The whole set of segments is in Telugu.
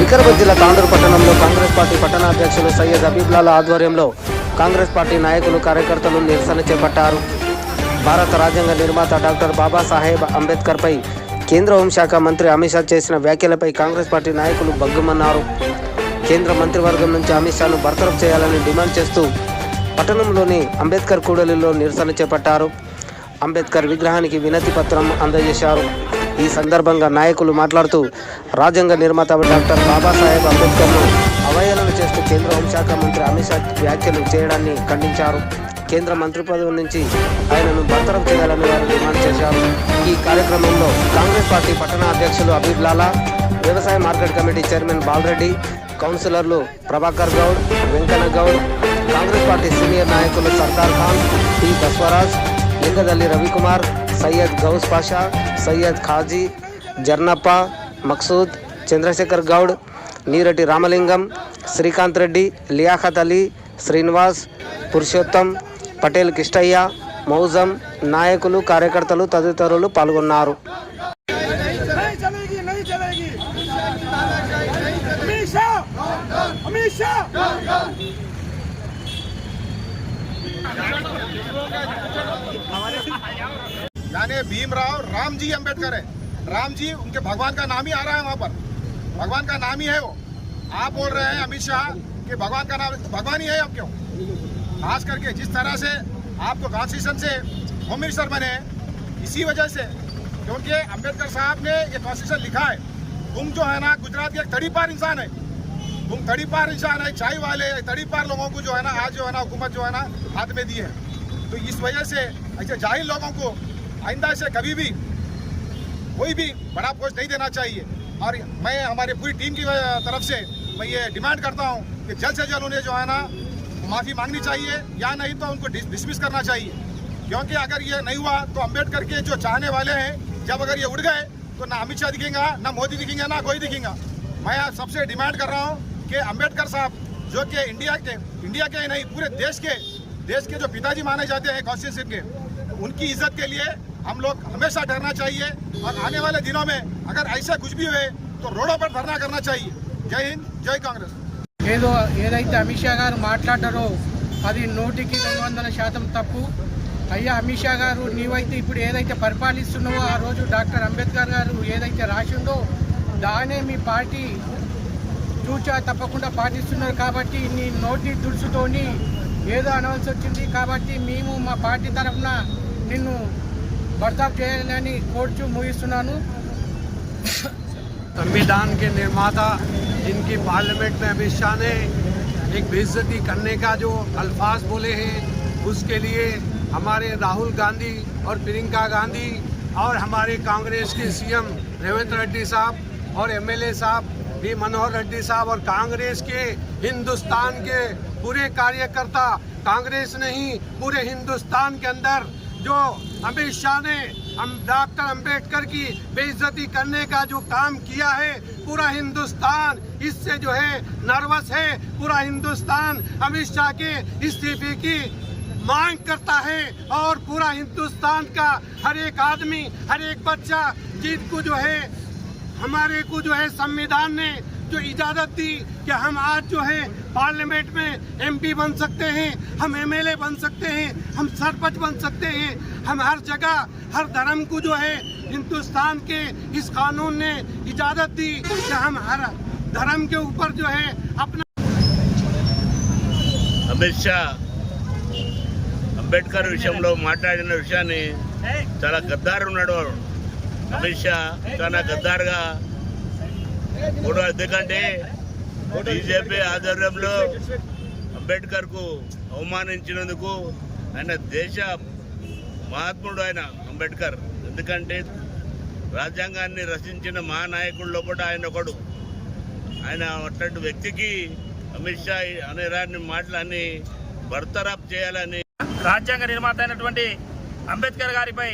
వికారాబాద్ జిల్లా తాండూరు పట్టణంలో కాంగ్రెస్ పార్టీ పట్టణాధ్యక్షులు సయ్యద్ హబీబ్లాల ఆధ్వర్యంలో కాంగ్రెస్ పార్టీ నాయకులు కార్యకర్తలు నిరసన చేపట్టారు. భారత రాజ్యాంగ నిర్మాత డాక్టర్ బాబాసాహెబ్ అంబేద్కర్పై కేంద్ర హోంశాఖ మంత్రి అమిత్ షా చేసిన వ్యాఖ్యలపై కాంగ్రెస్ పార్టీ నాయకులు బగ్గుమన్నారు కేంద్ర మంత్రివర్గం నుంచి అమిత్ షాను బర్తరఫ్ చేయాలని డిమాండ్ చేస్తూ పట్టణంలోని అంబేద్కర్ కూడలిలో నిరసన చేపట్టారు. అంబేద్కర్ విగ్రహానికి వినతి పత్రం అందజేశారు. ఈ సందర్భంగా నాయకులు మాట్లాడుతూ రాజ్యాంగ నిర్మాత డాక్టర్ బాబాసాహెబ్ అంబేద్కర్ను అవహేళన చేస్తూ కేంద్ర హోంశాఖ మంత్రి అమిత్ షా వ్యాఖ్యలు చేయడాన్ని ఖండించారు. కేంద్ర మంత్రి పదవి నుంచి ఆయనను బర్తరఫ్ చేయాలని వారు డిమాండ్ చేశారు. ఈ కార్యక్రమంలో కాంగ్రెస్ పార్టీ పట్టణ అధ్యక్షులు అబీబ్ లాలా వ్యవసాయ మార్కెట్ కమిటీ చైర్మన్ బాలరెడ్డి కౌన్సిలర్లు ప్రభాకర్ గౌడ్ వెంకన్న గౌడ్ కాంగ్రెస్ పార్టీ సీనియర్ నాయకులు సర్దార్ ఖాన్ టి బస్వరాజ్ లింగదల్లి రవికుమార్ సయ్యద్ గౌస్ పాషా సయ్యద్ ఖాజీ జర్నప్ప మక్సూద్ చంద్రశేఖర్ గౌడ్ నీరటి రామలింగం శ్రీకాంత్ రెడ్డి లియాఖత్ అలీ శ్రీనివాస్ పురుషోత్తం పటేల్ కిష్టయ్య మౌజం నాయకులు కార్యకర్తలు తదితరులు పాల్గొన్నారు. यानी भीमराव राम जी अंबेडकर है। राम जी उनके भगवान का नाम ही आ रहा है वहाँ पर। भगवान का नाम ही है वो। आप बोल रहे हैं अमित शाह कि भगवान का नाम, भगवान ही है आप क्यों? खास करके जिस तरह से आपको कॉन्स्टिट्यूशन से होम मिनिस्टर बने इसी वजह से, क्योंकि अंबेडकर साहब ने ये कॉन्स्टिट्यूशन लिखा है। तुम जो है ना, गुजरात के एक तड़ी पार इंसान है। तुम तड़ी पार इंसान है चाय वाले तड़ी पार लोगों को जो है ना, आज जो है ना, हुकूमत जो है ना, हाथ में दी है। तो इस वजह से ऐसे ज़ाहिर लोगों को आइंदा से कभी भी, कोई भी बड़ा पोस्ट नहीं देना चाहिए। और मैं, हमारी पूरी टीम की तरफ़ से मैं ये डिमांड करता हूँ कि जल्द से जल्द उन्हें जो है ना, माफ़ी मांगनी चाहिए, या नहीं तो उनको डिसमिस करना चाहिए। क्योंकि अगर ये नहीं हुआ तो अंबेडकर के जो चाहने वाले हैं, जब अगर ये उड़ गए तो ना अमित शाह दिखेगा ना मोदी दिखेंगे ना कोई दिखेगा मैं आप सबसे डिमांड कर रहा हूँ कि अम्बेडकर साहब जो कि इंडिया के इंडिया के ही नहीं पूरे देश के देश के जो पिताजी माने जाते हैं कॉन्स्टिट्यूशन के उनकी इज्जत के लिए हम लोग हमेशा डरना चाहिए और आने वाले दिनों में अगर ऐसा कुछ भी हुए तो रोडों पर धरना करना चाहिए जय हिंद जय कांग्रेस ఏదో ఏదైతే అమిత్ షా గారు మాట్లాడారో అది నూటికి రెండు వందల శాతం తప్పు అయ్యా అమిత్ షా గారు నీవైతే ఇప్పుడు ఏదైతే పరిపాలిస్తున్నావో ఆ రోజు డాక్టర్ అంబేద్కర్ గారు ఏదైతే రాసిండో దానే మీ పార్టీ చూచా తప్పకుండా పాటిస్తున్నారు కాబట్టి నీ నోటి దుడుసుతోని ఏదో అనవలసి వచ్చింది కాబట్టి మేము మా పార్టీ తరఫున నిన్ను బర్తాప్ చేయాలని కోర్చు ముగిస్తున్నాను संविधान के निर्माता जिनकी पार्लियामेंट में अमित शाह ने एक बेइज्जती करने का जो अल्फाज बोले हैं उसके लिए हमारे राहुल गांधी और प्रियंका गांधी और हमारे कांग्रेस के सीएम रेवंत रेड्डी साहब और एमएलए साहब भी मनोहर रेड्डी साहब और कांग्रेस के हिंदुस्तान के पूरे कार्यकर्ता, कांग्रेस नहीं पूरे हिंदुस्तान के अंदर जो अमित शाह ने हम डॉक्टर अंबेडकर की बेइज्जती करने का जो काम किया है, पूरा हिंदुस्तान इससे जो है नर्वस है, पूरा हिंदुस्तान अमित शाह के इस्तीफे की मांग करता है और पूरा हिंदुस्तान का हर एक आदमी, हर एक बच्चा जीत को जो है, हमारे को जो है संविधान ने जो इजाज़त दी कि हम आज जो है पार्लियामेंट में एमपी बन सकते हैं, हम एमएलए बन सकते हैं, हम सरपंच बन सकते हैं, हम हर जगह, हर धर्म को जो है हिंदुस्तान के इस कानून ने इजाज़त दी कि हम हर धर्म के ऊपर जो है अपना हमेशा అంబేద్కర్ విషయంలో మాట్లాడిన విషయాన్ని చాలా గద్దారు ఉన్నాడు వాడు. అమిత్ షా చాలా గద్దారుగా కూడా ఎందుకంటే బీజేపీ ఆధ్వర్యంలో అంబేద్కర్కు అవమానించినందుకు ఆయన దేశ మహాత్ముడు ఆయన అంబేద్కర్ ఎందుకంటే రాజ్యాంగాన్ని రచించిన మహానాయకుల్లో కూడా ఆయన ఒకడు ఆయన అట్లాంటి వ్యక్తికి అమిత్ షా అనే రాని మాటలన్నీ బర్తరాప్ చేయాలని రాజ్యాంగ నిర్మాత అయినటువంటి అంబేద్కర్ గారిపై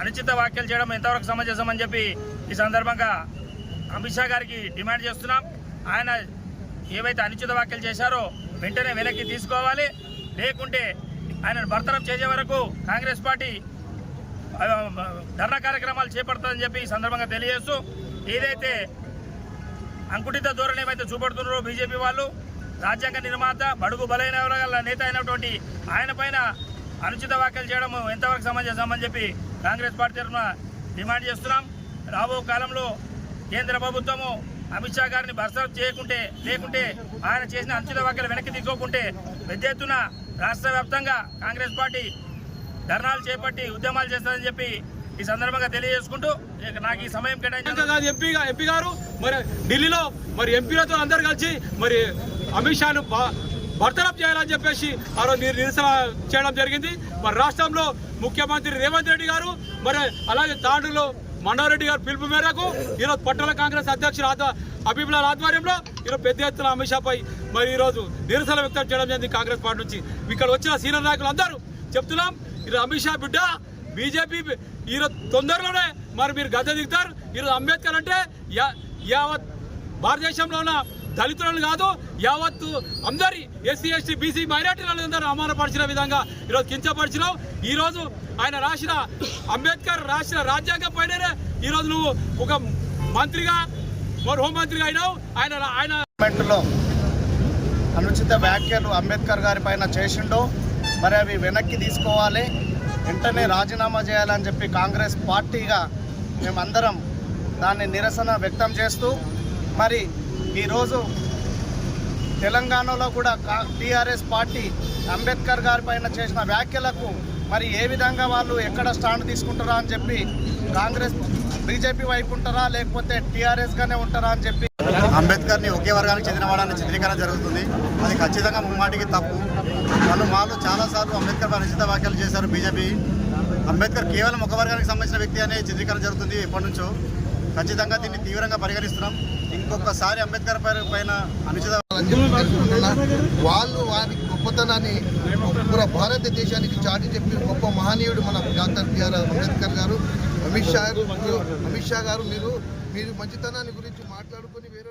అనుచిత వ్యాఖ్యలు చేయడం ఎంతవరకు సమంజసం అని చెప్పి ఈ సందర్భంగా అమిత్ షా గారికి డిమాండ్ చేస్తున్నాం. ఆయన ఏవైతే అనుచిత వ్యాఖ్యలు చేశారో వెంటనే వెనక్కి తీసుకోవాలి. లేకుంటే ఆయనను భర్తనం చేసే వరకు కాంగ్రెస్ పార్టీ ధర్నా కార్యక్రమాలు చేపడుతుందని చెప్పి ఈ సందర్భంగా తెలియజేస్తూ ఏదైతే అంకుటిత ధోరణి ఏమైతే చూపడుతున్నారో బీజేపీ వాళ్ళు రాజ్యాంగ నిర్మాత బడుగు బలైన వర్గాల నేత అయినటువంటి ఆయన పైన అనుచిత వ్యాఖ్యలు చేయడం ఎంతవరకు సమంజసం అని చెప్పి కాంగ్రెస్ పార్టీ తరఫున డిమాండ్ చేస్తున్నాం. రాబో కాలంలో కేంద్ర ప్రభుత్వము అమిత్ షా గారిని బర్సరఫ్ చేయకుంటే లేకుంటే ఆయన చేసిన అనుచిత వ్యాఖ్యలు వెనక్కి తీసుకోకుంటే పెద్ద ఎత్తున రాష్ట్ర వ్యాప్తంగా కాంగ్రెస్ పార్టీ ధర్నాలు చేపట్టి ఉద్యమాలు చేస్తారని చెప్పి ఈ సందర్భంగా తెలియజేసుకుంటూ నాకు ఈ సమయం కేటాయించారు ఎంపీ గారు మరి ఢిల్లీలో మరి ఎంపీలతో అందరు కలిసి మరి అమిత్ షాను బర్తరఫ్ చేయాలని చెప్పేసి ఆ రోజు నిరసన చేయడం జరిగింది. మరి రాష్ట్రంలో ముఖ్యమంత్రి రేవంత్ రెడ్డి గారు మరి అలాగే తాండూరులో మండారెడ్డి గారు పిలుపు మేరకు ఈరోజు పట్టణ కాంగ్రెస్ అధ్యక్షుడు ఆధ్వ అభిప్రాయాల ఆధ్వర్యంలో ఈరోజు పెద్ద ఎత్తున అమిత్ షాపై మరి ఈరోజు నిరసన వ్యక్తం చేయడం జరిగింది కాంగ్రెస్ పార్టీ నుంచి. ఇక్కడ వచ్చిన సీనియర్ నాయకులు అందరూ చెప్తున్నాం ఈరోజు అమిత్ షా బిడ్డ బీజేపీ ఈరోజు తొందరలోనే మరి మీరు గద్దె దిగుతారు. ఈరోజు అంబేద్కర్ అంటే యా- యావత్ భారతదేశంలో ఉన్న దళితులను కాదు యావత్ అందరి ఎస్సీ ఎస్టీ బీసీ మైనార్టీలను అందరూ అవమానపరిచిన విధంగా ఈరోజు కించపరిచినావు. ఈరోజు ఆయన రాసిన అంబేద్కర్ రాసిన రాజ్యాంగం పైననే ఈరోజు నువ్వు ఒక మంత్రిగా మరి హోంమంత్రిగా అయినావు. ఆయన ఆయన అనుచిత వ్యాఖ్యలు అంబేద్కర్ గారి పైన చేసిండో మరి అవి వెనక్కి తీసుకోవాలి. వెంటనే రాజీనామా చేయాలని చెప్పి కాంగ్రెస్ పార్టీగా మేమందరం దాన్ని నిరసన వ్యక్తం చేస్తూ మరి ఈరోజు తెలంగాణలో కూడా టీఆర్ఎస్ పార్టీ అంబేద్కర్ గారి పైన చేసిన వ్యాఖ్యలకు మరి ఏ విధంగా వాళ్ళు ఎక్కడ స్టాండ్ తీసుకుంటారా అని చెప్పి కాంగ్రెస్ బీజేపీ వైపు ఉంటారా లేకపోతే టీఆర్ఎస్గానే ఉంటారా అని చెప్పి అంబేద్కర్ని ఒకే వర్గానికి చెందినవాడని చిత్రీకరణ జరుగుతుంది. అది ఖచ్చితంగా ముమ్మాటికి తప్పు. వాళ్ళు వాళ్ళు చాలాసార్లు అంబేద్కర్ పై అనుచిత వ్యాఖ్యలు చేశారు బీజేపీ. అంబేద్కర్ కేవలం ఒక వర్గానికి సంబంధించిన వ్యక్తి అనే చిత్రీకరణ జరుగుతుంది ఎప్పటి నుంచో. ఖచ్చితంగా దీన్ని తీవ్రంగా పరిగణిస్తున్నాం. ఇంకొకసారి అంబేద్కర్ పై- పైన అనుచిత వాళ్ళు వారి గొప్పతనాన్ని పూర భారతదేశానికి చాటి చెప్పిన గొప్ప మహనీయుడు మన డాక్టర్ బిఆర్ అంబేద్కర్ గారు. అమిత్ షా గారు అమిత్ షా గారు మీరు మీరు మంచితనాన్ని గురించి మాట్లాడుకొని వేరే